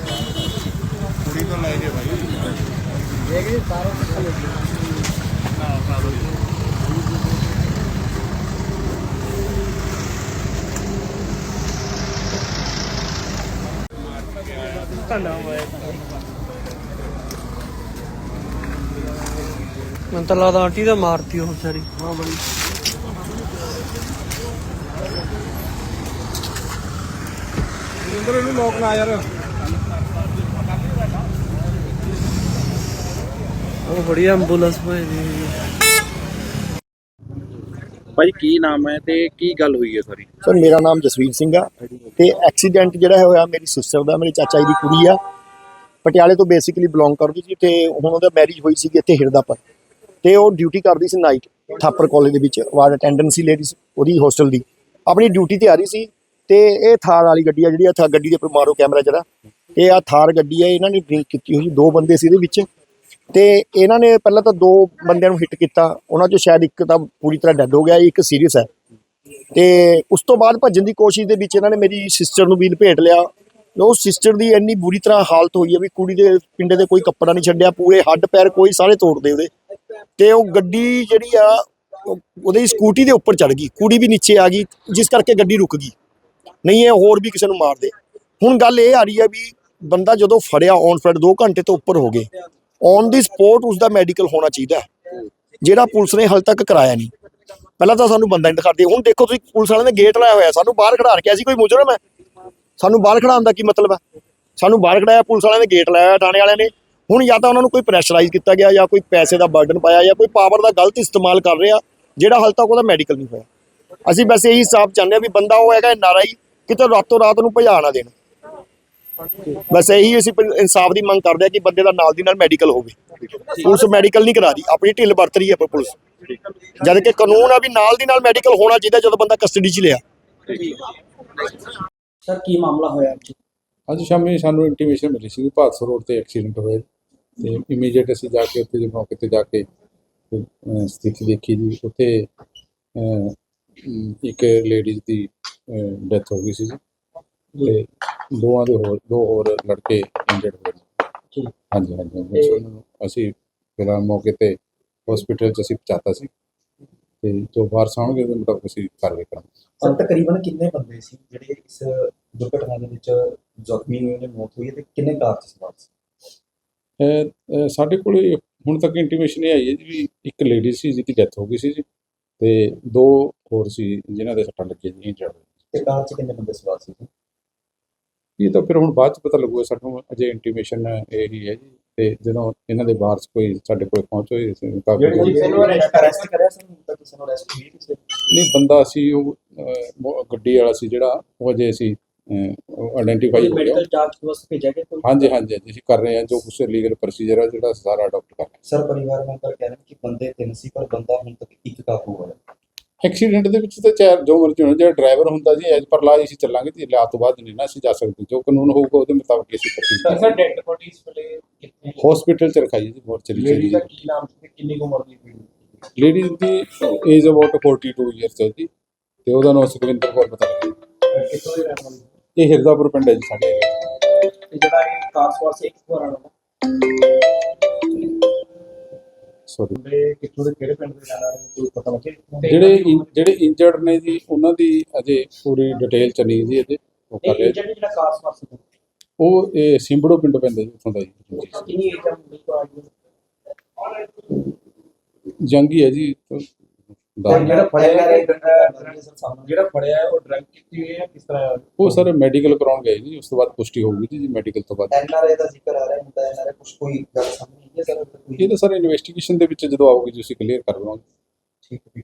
ਕੁੜੀ ਤਾਂ ਲੱਗਦਾ ਆਂਟੀ ਦਾ ਮਾਰਤੀ ਉਹ ਸਾਰੀ ਹਾਂ ਬੜੀ ਜਿੰਦਰ ਇਹਨੂੰ ਲੋਕ ਨਾ ਯਾਰ। ਉਹ ਬੜੀ ਐਂਬੂਲੈਂਸ ਭੇਜੀ ਭਾਈ ਕੀ ਨਾਮ ਹੈ ਤੇ ਕੀ ਗੱਲ ਹੋਈ ਹੈ ਸਾਰੀ? ਸਰ ਮੇਰਾ ਨਾਮ ਜਸਵੀਰ ਸਿੰਘ ਆ ਤੇ ਐਕਸੀਡੈਂਟ ਜਿਹੜਾ ਹੋਇਆ ਮੇਰੀ ਸਿਸਟਰ ਦਾ ਮੇਰੇ ਚਾਚਾ ਜੀ ਦੀ ਕੁੜੀ ਆ। ਪਟਿਆਲੇ ਤੋਂ ਬੇਸਿਕਲੀ ਬਿਲੋਂਗ ਕਰਦੀ ਸੀ ਤੇ ਹੁਣ ਉਹਦਾ ਮੈਰਿਜ ਹੋਈ ਸੀ ਇੱਥੇ ਹਿਰਦਾਪੁਰ। ਤੇ ਉਹ ਡਿਊਟੀ ਕਰਦੀ ਸੀ ਨਾਈਟ ਥਾਪਰ ਕਾਲਜ ਦੇ ਵਿੱਚ ਵਾਰਡ ਅਟੈਂਡੈਂਟ ਸੀ ਉਹਦੀ ਹੋਸਟਲ ਦੀ। ਆਪਣੀ ਡਿਊਟੀ ਤੇ ਆ ਰਹੀ ਸੀ ਤੇ ਇਹ ਥਾਰ ਵਾਲੀ ਗੱਡੀ ਆ ਜਿਹੜੀ ਆ ਗੱਡੀ ਦੇ ਉੱਪਰ ਮਾਰੋ ਕੈਮਰਾ ਜਿਹੜਾ ਇਹ ਆ ਥਾਰ ਗੱਡੀ ਆ ਇਹਨਾਂ ਨੇ ਡਰਿੰਕ ਕੀਤੀ ਹੋਈ ਸੀ, ਦੋ ਬੰਦੇ ਸੀ ਇਹਦੇ ਵਿੱਚ। ਤੇ ਇਹਨਾਂ ਨੇ ਪਹਿਲਾਂ ਤਾਂ ਦੋ ਬੰਦਿਆਂ ਨੂੰ ਹਿੱਟ ਕੀਤਾ। ਉਹਨਾਂ ਚੋਂ ਸ਼ਾਇਦ ਇੱਕ ਤਾਂ ਪੂਰੀ ਤਰ੍ਹਾਂ ਡੈੱਡ ਹੋ ਗਿਆ, ਇੱਕ ਸੀਰੀਅਸ ਹੈ। ਤੇ ਉਸ ਤੋਂ ਬਾਅਦ ਭੱਜਣ ਦੀ ਕੋਸ਼ਿਸ਼ ਦੇ ਵਿੱਚ ਇਹਨਾਂ ਨੇ ਮੇਰੀ ਸਿਸਟਰ ਨੂੰ ਵੀ ਲਪੇਟ ਲਿਆ। ਉਹ ਸਿਸਟਰ ਦੀ ਇੰਨੀ ਬੁਰੀ ਤਰ੍ਹਾਂ ਹਾਲਤ ਹੋਈ ਹੈ ਵੀ ਕੁੜੀ ਦੇ ਪਿੰਡੇ ਦੇ ਕੋਈ ਕੱਪੜਾ ਨਹੀਂ ਛੱਡਿਆ, ਪੂਰੇ ਹੱਡ ਪੈਰ ਕੋਈ ਸਾਰੇ ਤੋੜਦੇ ਉਹਦੇ। ਤੇ ਉਹ ਗੱਡੀ ਜਿਹੜੀ ਆ, ਉਹ- ਉਹਦੀ ਸਕੂਟੀ ਦੇ ਉੱਪਰ ਚੜ ਗਈ। ਕੁੜੀ ਵੀ ਨੀਚੇ ਆ ਗਈ, ਜਿਸ ਕਰਕੇ ਗੱਡੀ ਰੁਕ ਗਈ। ਨਹੀਂ ਇਹ ਹੋਰ ਵੀ ਕਿਸੇ ਨੂੰ ਮਾਰ ਦੇ। ਹੁਣ ਗੱਲ ਇਹ ਆ ਰਹੀ ਹੈ ਵੀ ਬੰਦਾ ਜਦੋਂ ਫੜਿਆ ਔਨ ਫੜ 2 ਘੰਟੇ ਤੋਂ ਉੱਪਰ ਹੋ ਗਏ। ਔਨ ਦੀ ਸਪੋਟ ਉਸ ਦਾ ਮੈਡੀਕਲ ਹੋਣਾ ਚਾਹੀਦਾ ਜਿਹੜਾ ਪੁਲਿਸ ਨੇ ਹਾਲੇ ਤੱਕ ਕਰਾਇਆ ਨਹੀਂ। ਪਹਿਲਾਂ ਤਾਂ ਸਾਨੂੰ ਬੰਦਾ ਨਹੀਂ ਦਿਖਾਉਂਦੇ। ਹੁਣ ਦੇਖੋ ਤੁਸੀਂ, ਪੁਲਿਸ ਵਾਲਿਆਂ ਨੇ ਗੇਟ ਲਾਇਆ ਹੋਇਆ। ਸਾਨੂੰ ਬਾਹਰ ਖੜਾ ਰੱਖਿਆ ਸੀ, ਕੋਈ ਮੁਜਰਮ ਹੈ? ਸਾਨੂੰ ਬਾਹਰ ਖੜਾਉਣ ਦਾ ਕੀ ਮਤਲਬ ਹੈ? ਸਾਨੂੰ ਬਾਹਰ ਖੜਾਇਆ, ਪੁਲਿਸ ਵਾਲਿਆਂ ਨੇ ਗੇਟ ਲਾਇਆ ਹੋਇਆ ਥਾਣੇ ਵਾਲਿਆਂ ਨੇ। ਹੁਣ ਜਾਂ ਤਾਂ ਉਹਨਾਂ ਨੂੰ ਕੋਈ ਪ੍ਰੈਸ਼ਰਾਈਜ਼ ਕੀਤਾ ਗਿਆ ਜਾਂ ਕੋਈ ਪੈਸੇ ਦਾ ਬਰਡਨ ਪਾਇਆ ਜਾਂ ਕੋਈ ਪਾਵਰ ਦਾ ਗਲਤ ਇਸਤੇਮਾਲ ਕਰ ਰਿਹਾ, ਜਿਹੜਾ ਹਾਲੇ ਤੱਕ ਉਹਦਾ ਮੈਡੀਕਲ ਨਹੀਂ ਹੋਇਆ। ਅਸੀਂ ਬਸ ਇਹੀ ਹਿਸਾਬ ਚਾਹੁੰਦੇ ਹਾਂ ਵੀ ਬੰਦਾ ਉਹ ਹੈਗਾ ਨਾਰਾਈ ਕਿਤੇ ਰਾਤੋਂ ਰਾਤ ਨੂੰ ਭਜਾ ਨਾ ਦੇਣ। ਬਸ ਇਹੀ ਅਸੀਂ ਇਨਸਾਫ ਦੀ ਮੰਗ ਕਰਦੇ ਹਾਂ ਕਿ ਬੰਦੇ ਦਾ ਨਾਲ ਦੀ ਨਾਲ ਮੈਡੀਕਲ ਹੋਵੇ। ਪੁਲਿਸ ਮੈਡੀਕਲ ਨਹੀਂ ਕਰਾ ਰਹੀ ਆਪਣੀ ਢਿੱਲ ਵਰਤ ਰਹੀ ਹੈ ਪੁਲਿਸ। ਜਦ ਕਿ ਕਾਨੂੰਨ ਆ ਵੀ ਨਾਲ ਦੀ ਨਾਲ ਮੈਡੀਕਲ ਹੋਣਾ ਚਾਹੀਦਾ ਜਦੋਂ ਬੰਦਾ ਕਸਟਡੀ 'ਚ ਲਿਆ। ਸਰ ਕੀ ਮਾਮਲਾ ਹੋਇਆ ਅੱਜ? ਅੱਜ ਸ਼ਾਮੀ ਸਾਨੂੰ ਇੰਟੀਮੇਸ਼ਨ ਮਿਲੀ ਸੀ ਕਿ ਭਾਦਸੋਂ ਰੋਡ ਤੇ ਐਕਸੀਡੈਂਟ ਹੋਇਆ ਤੇ ਇਮੀਡੀਏਟ ਅਸੀਂ ਜਾ ਕੇ ਉੱਥੇ ਦੇ ਮੌਕੇ ਤੇ ਜਾ ਕੇ ਸਥਿਤੀ ਦੇਖੀ ਜੀ। ਉੱਥੇ ਇੱਕ ਲੇਡੀਜ਼ ਦੀ ਡੈਥ ਹੋ ਗਈ ਸੀ ਜੀ। ਤੇ ਦੋਵਾਂ ਦੇ ਹੋਰ ਦੋ ਹੋਰ ਲੜਕੇ ਇੰਜਰਡ ਹੋਏ ਨੇ। ਹਾਂਜੀ ਹਾਂਜੀ ਹਾਂਜੀ। ਤੇ- ਉਹਨਾਂ ਨੂੰ ਅਸੀਂ ਫਿਰ ਮੌਕੇ ਤੇ ਹਸਪੀਟਲ ਚ ਅਸੀਂ ਪਹੁੰਚਾਤਾ ਸੀ। ਤੇ ਜੋ ਵਾਰਸ ਆਉਣਗੇ ਉਹਦੇ ਮੁਤਾਬਕ ਅਸੀਂ ਕਾਰਵਾਈ ਕਰਾਂਗੇ। ਸਰ ਤਕਰੀਬਨ ਕਿੰਨੇ ਬੰਦੇ ਸੀ ਜਿਹੜੇ ਇਸ ਦੁਰਘਟਨਾ ਦੇ ਵਿੱਚ ਜ਼ਖਮੀ ਹੋਏ ਨੇ ਮੌਤ ਹੋਈ ਹੈ ਤੇ ਕਿੰਨੇ ਕਾਰ ਚ ਸਵਾਰ ਸੀ? ਅਹ, ਅਹ, ਸਾਡੇ ਕੋਲੇ ਹੁਣ ਤੱਕ ਇੰਟੀਮੇਸ਼ਨ ਇਹ ਆਈ ਹੈ ਜੀ ਵੀ ਇੱਕ ਲੇਡੀ ਸੀ ਜਿਹਦੀ ਡੈਥ ਹੋ ਗਈ ਸੀ ਜੀ। ਤੇ ਦੋ ਹੋਰ ਸੀ ਜਿਨ੍ਹਾਂ ਦੇ ਸੱਟਾਂ ਲੱਗੀਆਂ ਜੀ ਇੰਜਰਡ ਤੇ ਕਾਰ ਚ ਕਿੰਨੇ ਬੰਦੇ ਸਵਾਰ ਸੀ? ਇਹ ਤਾਂ ਫਿਰ ਹੁਣ ਬਾਅਦ ਚ ਪਤਾ ਲੱਗੂਗਾ ਸਾਨੂੰ ਅਜੇ ਇੰਟੀਮੇਸ਼ਨ ਇਹੀ ਹੈ ਜੀ ਤੇ ਜਦੋਂ ਇਹਨਾਂ ਦੇ ਵਾਰਸ ਕੋਈ ਸਾਡੇ ਕੋਲ ਪਹੁੰਚੇ ਇਸ ਮੁਤਾਬਕ ਅਰੈਸਟ ਕਰਿਆ ਹੁਣ ਤੱਕ ਕਿਸੇ ਨੂੰ ਅਰੈਸਟ ਹੋਈ ਕਿਸੇ ਨਹੀਂ ਬੰਦਾ ਸੀ ਉਹ ਗੱਡੀ ਵਾਲਾ ਸੀ ਜਿਹੜਾ ਉਹ ਅਜੇ ਅਸੀਂ ਆਇਡੈਂਟੀਫਾਈ ਹੋ ਗਿਆ। ਮੈਡੀਕਲ ਜਾਂਚ ਵਾਸਤੇ ਭੇਜਿਆ ਗਿਆ ਹਾਂਜੀ ਹਾਂਜੀ ਅਸੀਂ ਕਰ ਰਹੇ ਹਾਂ ਜੋ ਕੁਛ ਲੀਗਲ ਪ੍ਰੋਸੀਜਰ ਹੈ ਜਿਹੜਾ ਸਾਰਾ ਅਡਾਪਟ ਕਰ ਸਰ ਪਰਿਵਾਰ ਮੈਂਬਰ ਕਹਿ ਰਹੇ ਕਿ ਬੰਦੇ ਤਿੰਨ ਸੀ ਪਰ ਬੰਦਾ ਹੁਣ ਤੱਕ ਇੱਕ ਕਾਬੂ ਹੋਇਆ। ਹਾਂ ਐਕਸੀਡੈਂਟ ਦੇ ਵਿੱਚ ਤਾਂ ਚਾਰ ਜੋ ਮਰਜ਼ੀ ਹੋਣਾ ਜਿਹੜਾ ਡਰਾਈਵਰ ਹੁੰਦਾ ਜੀ ਐਜ ਪਰ ਲਾ ਅਸੀਂ ਚੱਲਾਂਗੇ ਤੇ ਲਿਆ ਤੋਂ ਬਾਅਦ ਨਹੀਂ ਨਾ ਅਸੀਂ ਜਾ ਸਕਦੇ। ਜੋ ਕਾਨੂੰਨ ਹੋਊਗਾ ਉਹਦੇ ਮੁਤਾਬਕ ਅਸੀਂ ਪ੍ਰੋਸੀਜਰ ਸਰ ਡੈਡ ਬੋਡੀ ਇਸ ਵੇਲੇ ਕਿੱਥੇ? ਹਸਪੀਟਲ ਚ ਰਖਾਈ ਜੀ ਮੋਰਚਰੀ ਲੇਡੀ ਚ ਦਾ ਕੀ ਨਾਮ ਸੀ ਕਿੰਨੀ ਉਮਰ ਦੀ ਸੀ? ਲੇਡੀ ਦੀ ਏਜ ਅਬਾਊਟ 42 ਇਅਰਸ ਹੈ ਜੀ ਤੇ ਉਹਦਾ ਨਾਮ ਸੁਖਵਿੰਦਰ ਕੌਰ ਪਤਾ ਲੱਗਿਆ। ਕਿੱਥੋਂ ਦੇ ਰਹਿਣ ਵਾਲੇ ਇਹ ਹਿਰਦਾਪੁਰ ਪਿੰਡ ਹੈ ਜੀ ਸਾਡੇ। ਤੇ ਜਿਹੜਾ ਇਹ ਕਾਰ ਸਵਾਰ ਸੀ ਇੱਕ ਵਾਰ ਆਣਾ ਸੋਰੀ ਮੁੰਡੇ ਕਿੱਥੋਂ ਦੇ ਕਿਹੜੇ ਪਿੰਡ ਦੇ ਰਹਿਣ ਵਾਲੇ ਨੇ, ਕੋਈ ਪਤਾ ਲੱਗਿਆ ਜਿਹੜੇ ਜਿਹੜੇ ਇੰਜਰਡ ਨੇ ਜੀ ਉਹਨਾਂ ਦੀ ਅਜੇ ਪੂਰੀ ਡਿਟੇਲ ਚ ਨਹੀਂ ਜੀ ਅਜੇ ਉਹ ਕਰ ਰਹੇ ਜਿਹੜਾ ਜਿਹੜਾ ਕਾਰ ਸਵਾਰ ਸੀ ਉਹ? ਇਹ ਸਿੰਬੜੋ ਪਿੰਡ ਪੈਂਦਾ ਜੀ ਉੱਥੋਂ ਦਾ ਜੀ। ਕਿੰਨੀ ਏਜ ਆ ਮੁੰਡੇ ਤੋਂ ਆਈ ਜੰਗੀ ਹੈ ਜੀ ਜਿਹੜਾ ਫੜਿਆ ਜਿਹੜਾ ਫੜਿਆ ਹੈ, ਉਹ ਡਰਗ ਕੀਤੀ ਹੋਈ ਹੈ ਕਿਸ ਤਰ੍ਹਾਂ ਉਹ ਸਰ ਮੈਡੀਕਲ ਕਰਾਉਣ ਗਏ ਜੀ ਉਸ ਤੋਂ ਬਾਅਦ ਪੁਸ਼ਟੀ ਹੋਊਗੀ ਜੀ ਮੈਡੀਕਲ ਤੋਂ ਬਾਅਦ। ਐਨਆਰਏ ਦਾ ਜ਼ਿਕਰ ਆ ਰਿਹਾ ਹੁੰਦਾ ਐਨਆਰਏ ਕੁਝ ਕੋਈ ਗੱਲ ਸਾਹਮਣੇ ਨਹੀਂ ਹੈ ਸਰ ਕੋਈ ਇਹ ਤਾਂ ਸਰ ਇਨਵੈਸਟੀਗੇਸ਼ਨ ਦੇ ਵਿੱਚ ਜਦੋਂ ਆਊਗੀ ਜੀ ਅਸੀਂ ਕਲੀਅਰ ਕਰ ਲਵਾਂਗੇ ਠੀਕ ਹੈ।